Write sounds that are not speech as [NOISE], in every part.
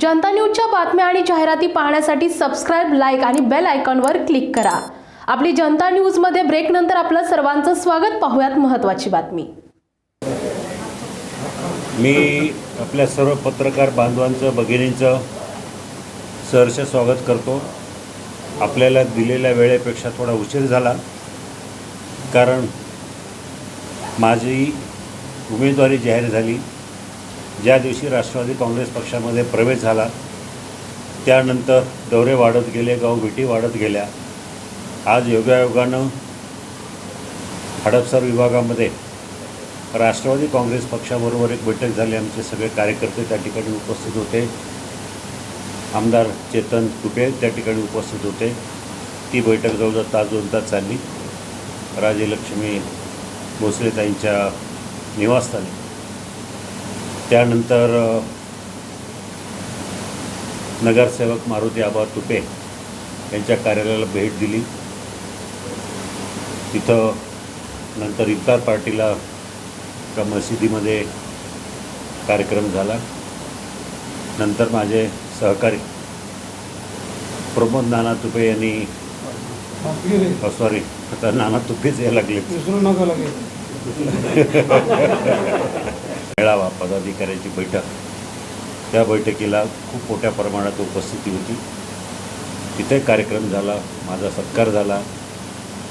जनता न्यूजच्या बातम्या आणि जाहिराती पाहण्यासाठी सबस्क्राईब लाईक आणि बेल आयकॉनवर क्लिक करा. आपली जनता न्यूजमध्ये ब्रेकनंतर आपलं सर्वांचं स्वागत. पाहूयात महत्त्वाची बातमी. मी आपल्या सर्व पत्रकार बांधवांचं भगिनींचं सहर्ष स्वागत करतो. आपल्याला दिलेल्या वेळेपेक्षा थोडा उशीर झाला. कारण माझी उमेदवारी जाहीर झाली. ज्या दिवशी राष्ट्रवादी काँग्रेस पक्षामध्ये प्रवेश झाला त्यानंतर दौरे वाढत गेले गावभेटी वाढत गेल्या. आज योगायोगानं हडपसर विभागामध्ये राष्ट्रवादी काँग्रेस पक्षाबरोबर एक बैठक झाली. आमचे सगळे कार्यकर्ते त्या ठिकाणी उपस्थित होते. आमदार चेतन तुपे त्या ठिकाणी उपस्थित होते. ती बैठक जवळजवळ तास दोन तास चालली. राजलक्ष्मी भोसलेताईंच्या निवासस्थानी. त्यानंतर नगरसेवक मारुती आबा तुपे यांच्या कार्यालयाला भेट दिली. तिथं नंतर इफ्तार पार्टीला एका मशिदीमध्ये कार्यक्रम झाला. नंतर माझे सहकारी प्रमोद नाना तुपे यांनी सॉरी आता नाना तुपेच यायला लागले [LAUGHS] मेळावा पदाधिकाऱ्यांची बैठक. त्या बैठकीला खूप मोठ्या प्रमाणात उपस्थिती होती. तिथे कार्यक्रम झाला माझा सत्कार झाला.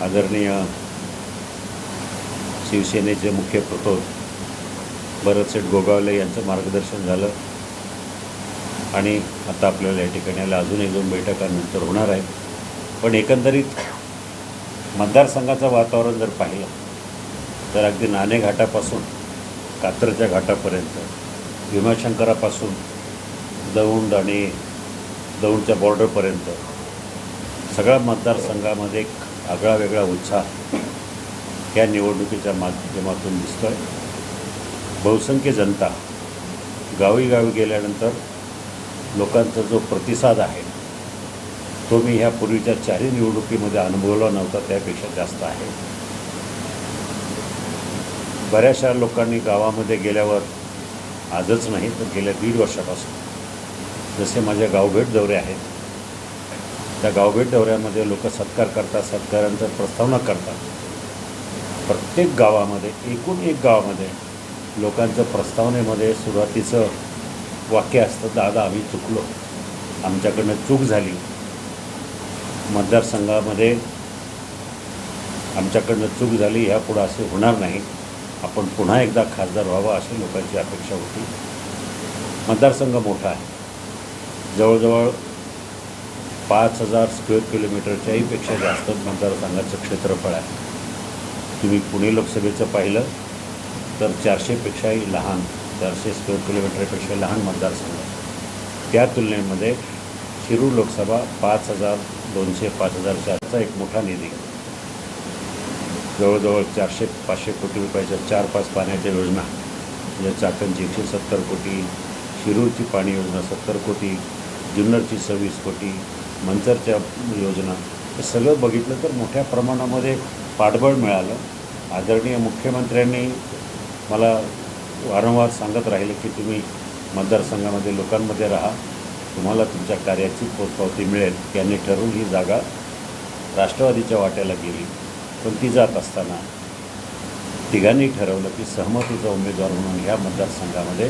आदरणीय शिवसेनेचे मुख्य प्रतोद भरतसेठ गोगावले यांचं मार्गदर्शन झालं. आणि आता आपल्याला या ठिकाणी आलं. अजून एक दोन बैठकानंतर होणार आहे. पण एकंदरीत मतदारसंघाचं वातावरण जर पाहिलं तर अगदी नाणेघाटापासून कात्रच्या घाटापर्यंत. भीमाशंकरापासून दौंड आणि दौंडच्या बॉर्डरपर्यंत सगळ्या मतदारसंघामध्ये एक आगळा वेगळा उत्साह या निवडणुकीच्या माध्यमातून दिसतो आहे बहुसंख्य जनता गावी गावी गेल्यानंतर लोकांचा जो प्रतिसाद आहे तो मी ह्या पूर्वीच्या चारही निवडणुकीमध्ये अनुभवला नव्हता त्यापेक्षा जास्त आहे. बऱ्याचशा लोकांनी गावामध्ये गेल्यावर आजच नाही तर गेल्या दीड वर्षापासून. जसे माझ्या गावभेट दौरे आहेत त्या गावभेट दौऱ्यामध्ये लोक सत्कार करतात सत्कारांतर प्रस्तावना करतात. प्रत्येक गावामध्ये एकूण एक गावामध्ये लोकांचं प्रस्तावनेमध्ये सुरुवातीचं वाक्य असतं दादा आम्ही चुकलो. आमच्याकडनं चूक झाली. मतदारसंघामध्ये आमच्याकडनं चूक झाली ह्यापुढं असे होणार नाही. आपण पुन्हा एकदा खासदार व्हावा अशी लोकांची अपेक्षा होती. मतदारसंघ मोठा आहे. जवळजवळ पाच हजार स्क्वेअर किलोमीटरच्याही पेक्षा जास्त मतदारसंघाचं क्षेत्रफळ आहे. तुम्ही पुणे लोकसभेचं पाहिलं तर चारशेपेक्षाही लहान चारशे स्क्वेअर किलोमीटरपेक्षा लहान मतदारसंघ त्या तुलनेमध्ये शिरूर लोकसभा पाच हजार दोनशे पाच हजार चारचा एक मोठा निधी जवळजवळ चारशे पाचशे कोटी रुपयाच्या चार पाच पाण्याच्या योजना म्हणजे चाकणची एकशे सत्तर कोटी शिरूरची पाणी योजना सत्तर कोटी जुन्नरची सव्वीस कोटी मंचरच्या योजना हे सगळं बघितलं तर मोठ्या प्रमाणामध्ये पाठबळ मिळालं. आदरणीय मुख्यमंत्र्यांनी मला वारंवार सांगत राहिले की तुम्ही मतदारसंघामध्ये लोकांमध्ये राहा तुम्हाला तुमच्या कार्याची पोचपावती मिळेल. यांनी ठरवून ही जागा राष्ट्रवादीच्या वाट्याला गेली. पण ती जात असताना तिघांनी ठरवलं की सहमतीचा उमेदवार म्हणून ह्या मतदारसंघामध्ये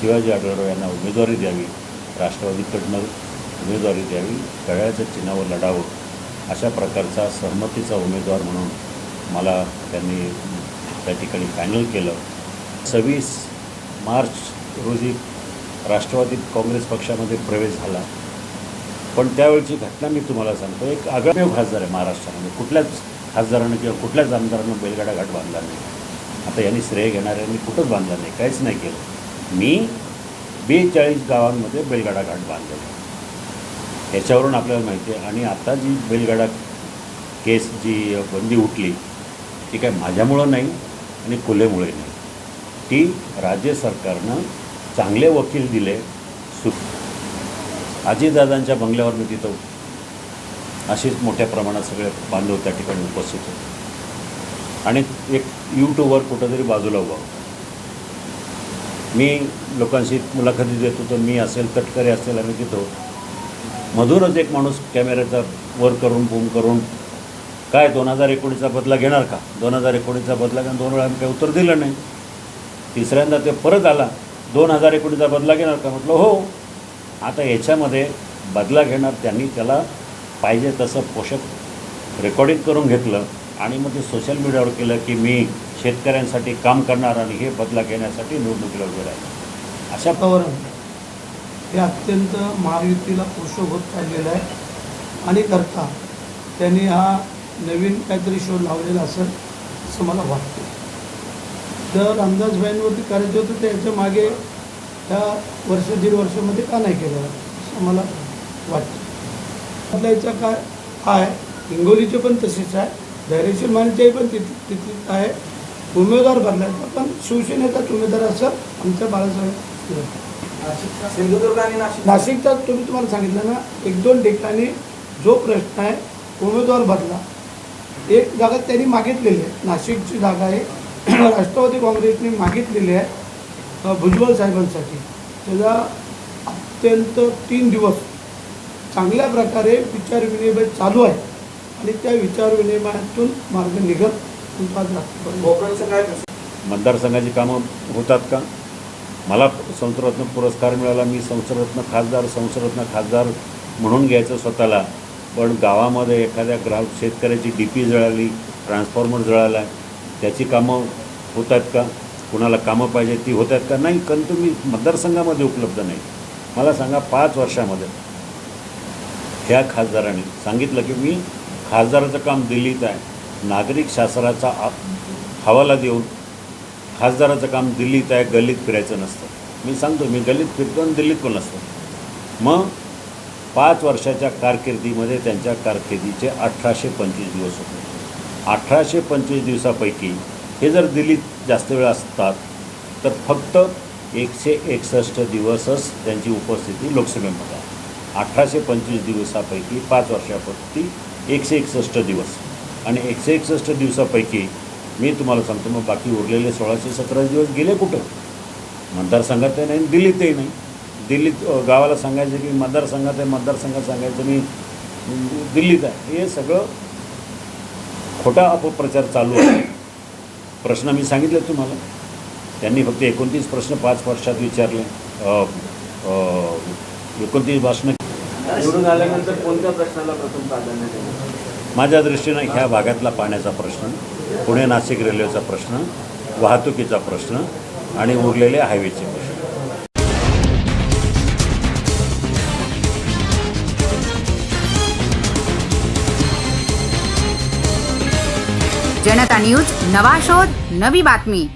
शिवाजी आढळराव यांना उमेदवारी द्यावी राष्ट्रवादीकडनं उमेदवारी द्यावी कळ्याच्या चिन्हावर लढावं अशा प्रकारचा सहमतीचा उमेदवार म्हणून मला त्यांनी त्या ठिकाणी फायनल केलं. सव्वीस मार्च रोजी राष्ट्रवादी काँग्रेस पक्षामध्ये प्रवेश झाला. पण त्यावेळची घटना मी तुम्हाला सांगतो एक आगामी खासदार आहे महाराष्ट्रामध्ये कुठल्याच खासदारानं किंवा कुठल्याच आमदारानं बैलगाडा घाट बांधला नाही. आता यांनी श्रेय घेणाऱ्यांनी कुठंच बांधला नाही काहीच नाही केलं. मी बेचाळीस गावांमध्ये बैलगाडा घाट बांधलेला याच्यावरून आपल्याला माहिती आहे आणि आता जी बैलगाडा केस जी बंदी उठली ती काय माझ्यामुळं नाही आणि खुलेमुळे नाही. ती राज्य सरकारनं चांगले वकील दिले सु आजीदादांच्या बंगल्यावर मी तिथं अशीच मोठ्या प्रमाणात सगळे बांधव त्या ठिकाणी उपस्थित होते. आणि एक यूट्यूबवर कुठंतरी बाजूला उभा होता. मी लोकांशी मुलाखती देत होतो मी असेल तटकरे असेल आम्ही तिथं मधूनच एक माणूस कॅमेऱ्याचा वर करून बूम करून काय दोन हजार एकोणीसचा बदला घेणार का? दोन हजार एकोणीसचा बदला घेऊन दोन वेळा आम्ही काही उत्तर दिलं नाही? तिसऱ्यांदा ते परत आला दोन हजार एकोणीसचा बदला घेणार का? म्हटलं हो. आता याच्यामध्ये बदला घेणार त्यांनी त्याला पाहिजे तसं पोषक रेकॉर्डिंग करून घेतलं आणि मग ते सोशल मीडियावर केलं की मी शेतकऱ्यांसाठी काम करणार आणि हे बदला घेण्यासाठी निवडणुकीला उभे राहिले. अशा वातावरण. हे अत्यंत महायुतीला पोषक होत चाललेलं आहे. आणि करता त्यांनी हा नवीन काहीतरी शोध लावलेला असेल असं मला वाटतं. जर अंदाजबाईंवरती करायचं होतं तर याच्या मागे त्या वर्ष दीड वर्षामध्ये का नाही केलं असं मला वाटतं. बदलायचं काय आहे? हिंगोलीचे पण तसेच आहे. धैर्यशील मानेच्याही पण तिथ तिथलीच आहे. उमेदवार बदलायचा पण शिवसेनेचाच उमेदवार असं आमच्या बाळासाहेब सिंधुदुर्ग आणि नाशिक नाशिकचा तुम्ही तुम्हाला सांगितलं ना एक दोन ठिकाणी जो प्रश्न आहे उमेदवार बदला एक जागा त्यांनी मागितलेली आहे. नाशिकची जागा आहे. [CLEARS THROAT] राष्ट्रवादी काँग्रेसने मागितलेली आहे भुजबळ साहेबांसाठी. त्याचा अत्यंत तीन दिवस चांगल्या प्रकारे विचारविनिमय चालू आहे आणि त्या विचारविनिमयातून मार्ग निघत मतदारसंघाची कामं होतात का? मला संसदरत्न पुरस्कार मिळाला मी संसदरत्न खासदार संसदरत्न खासदार म्हणून घ्यायचं स्वतःला. पण गावामध्ये एखाद्या ग्राहक शेतकऱ्याची डी पी जळाली ट्रान्सफॉर्मर जळाला त्याची कामं होत आहेत का? कुणाला कामं पाहिजे ती होत आहेत का? नाही कारण तुम्ही मतदारसंघामध्ये उपलब्ध नाही. मला सांगा पाच वर्षामध्ये ह्या खासदारांनी सांगितलं की मी खासदाराचं काम दिल्लीत आहे. नागरिक शासनाचा आ- हवाला देऊन खासदाराचं काम दिल्लीत आहे गल्लीत फिरायचं नसतं. मी सांगतो मी गल्लीत फिरतो आणि दिल्लीत पण नसतो. मग पाच वर्षाच्या कारकिर्दीमध्ये त्यांच्या कारकिर्दीचे अठराशे पंचवीस दिवस होते. अठराशे पंचवीस दिवसापैकी हे जर दिल्लीत जास्त वेळ असतात तर फक्त एकशे एकसष्ट दिवसच त्यांची उपस्थिती लोकसभेमध्ये आहे. अठराशे पंचवीस दिवसापैकी पाच वर्षापैकी एकशे एकसष्ट दिवस. आणि एकशे एकसष्ट दिवसापैकी मी तुम्हाला सांगतो मग बाकी उरलेले सोळाशे सतरा दिवस गेले कुठं? मतदारसंघातही नाही दिल्लीतही नाही. दिल्लीत गावाला सांगायचं की मतदारसंघात आहे मतदारसंघात सांगायचं मी दिल्लीत आहे. हे सगळं खोटा अपप्रचार चालू आहे. प्रश्न मी सांगितले तुम्हाला. त्यांनी फक्त एकोणतीस प्रश्न पाच वर्षात विचारले. एकोणतीस भाषणं निवडून आल्यानंतर कोणत्या प्रश्नाला प्रथम प्राधान्य देणार? माझ्या दृष्टीनं ह्या भागातला पाण्याचा प्रश्न पुणे नाशिक रेल्वेचा प्रश्न वाहतुकीचा प्रश्न आणि उरलेले हायवेचे प्रश्न. जनता न्यूज नवा शोध नवी बातमी.